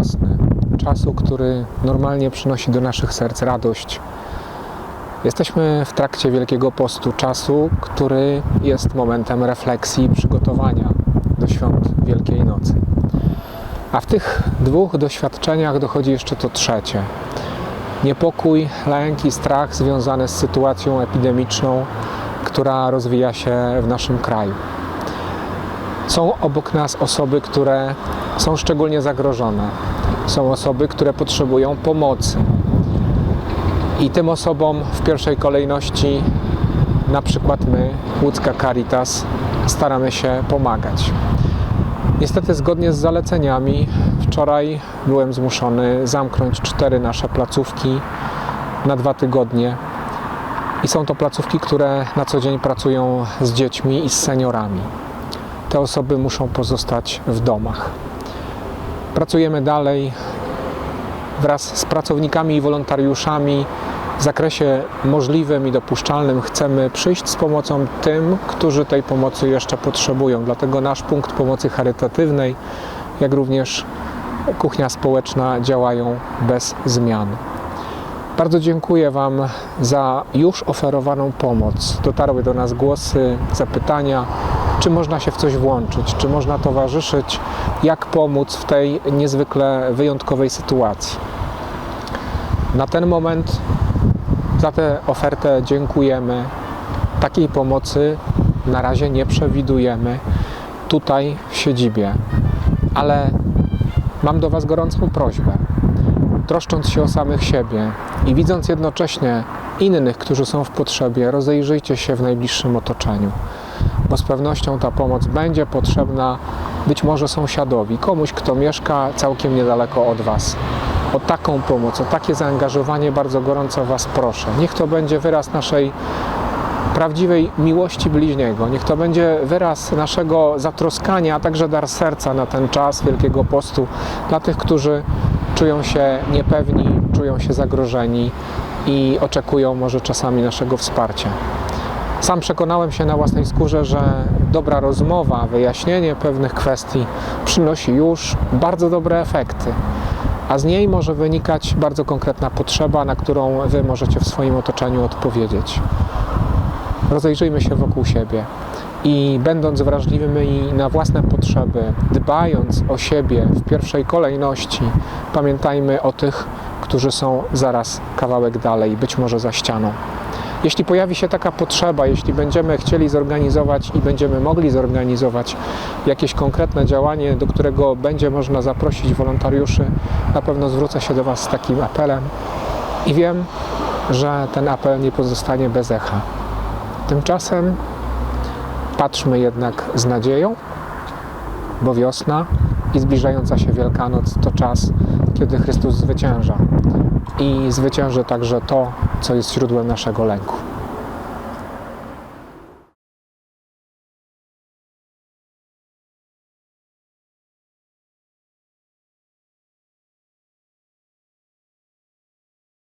wiosny, czasu, który normalnie przynosi do naszych serc radość. Jesteśmy w trakcie Wielkiego Postu, czasu, który jest momentem refleksji i przygotowania do świąt Wielkiej Nocy. A w tych dwóch doświadczeniach dochodzi jeszcze to trzecie. Niepokój, lęk i strach związane z sytuacją epidemiczną, która rozwija się w naszym kraju. Są obok nas osoby, które są szczególnie zagrożone. Są osoby, które potrzebują pomocy. I tym osobom w pierwszej kolejności, na przykład my, Łódzka Caritas, staramy się pomagać. Niestety, zgodnie z zaleceniami, wczoraj byłem zmuszony zamknąć cztery nasze placówki na dwa tygodnie. I są to placówki, które na co dzień pracują z dziećmi i z seniorami. Te osoby muszą pozostać w domach. Pracujemy dalej wraz z pracownikami i wolontariuszami w zakresie możliwym i dopuszczalnym chcemy przyjść z pomocą tym, którzy tej pomocy jeszcze potrzebują. Dlatego nasz punkt pomocy charytatywnej, jak również kuchnia społeczna działają bez zmian. Bardzo dziękuję Wam za już oferowaną pomoc. Dotarły do nas głosy, zapytania, czy można się w coś włączyć, czy można towarzyszyć, jak pomóc w tej niezwykle wyjątkowej sytuacji. Na ten moment za tę ofertę dziękujemy. Takiej pomocy na razie nie przewidujemy tutaj w siedzibie, ale mam do Was gorącą prośbę. Troszcząc się o samych siebie i widząc jednocześnie innych, którzy są w potrzebie, rozejrzyjcie się w najbliższym otoczeniu, bo z pewnością ta pomoc będzie potrzebna być może sąsiadowi, komuś, kto mieszka całkiem niedaleko od Was o taką pomoc, o takie zaangażowanie bardzo gorąco Was proszę. Niech to będzie wyraz naszej prawdziwej miłości bliźniego. Niech to będzie wyraz naszego zatroskania, a także dar serca na ten czas Wielkiego Postu dla tych, którzy czują się niepewni, czują się zagrożeni i oczekują może czasami naszego wsparcia. Sam przekonałem się na własnej skórze, że dobra rozmowa, wyjaśnienie pewnych kwestii przynosi już bardzo dobre efekty a z niej może wynikać bardzo konkretna potrzeba, na którą Wy możecie w swoim otoczeniu odpowiedzieć. Rozejrzyjmy się wokół siebie i będąc wrażliwymi na własne potrzeby, dbając o siebie w pierwszej kolejności, pamiętajmy o tych, którzy są zaraz kawałek dalej, być może za ścianą. Jeśli pojawi się taka potrzeba, jeśli będziemy chcieli zorganizować i będziemy mogli zorganizować jakieś konkretne działanie, do którego będzie można zaprosić wolontariuszy, na pewno zwrócę się do Was z takim apelem i wiem, że ten apel nie pozostanie bez echa. Tymczasem patrzmy jednak z nadzieją, bo wiosna i zbliżająca się Wielkanoc to czas, kiedy Chrystus zwycięża i zwycięży także to, co jest źródłem naszego lęku.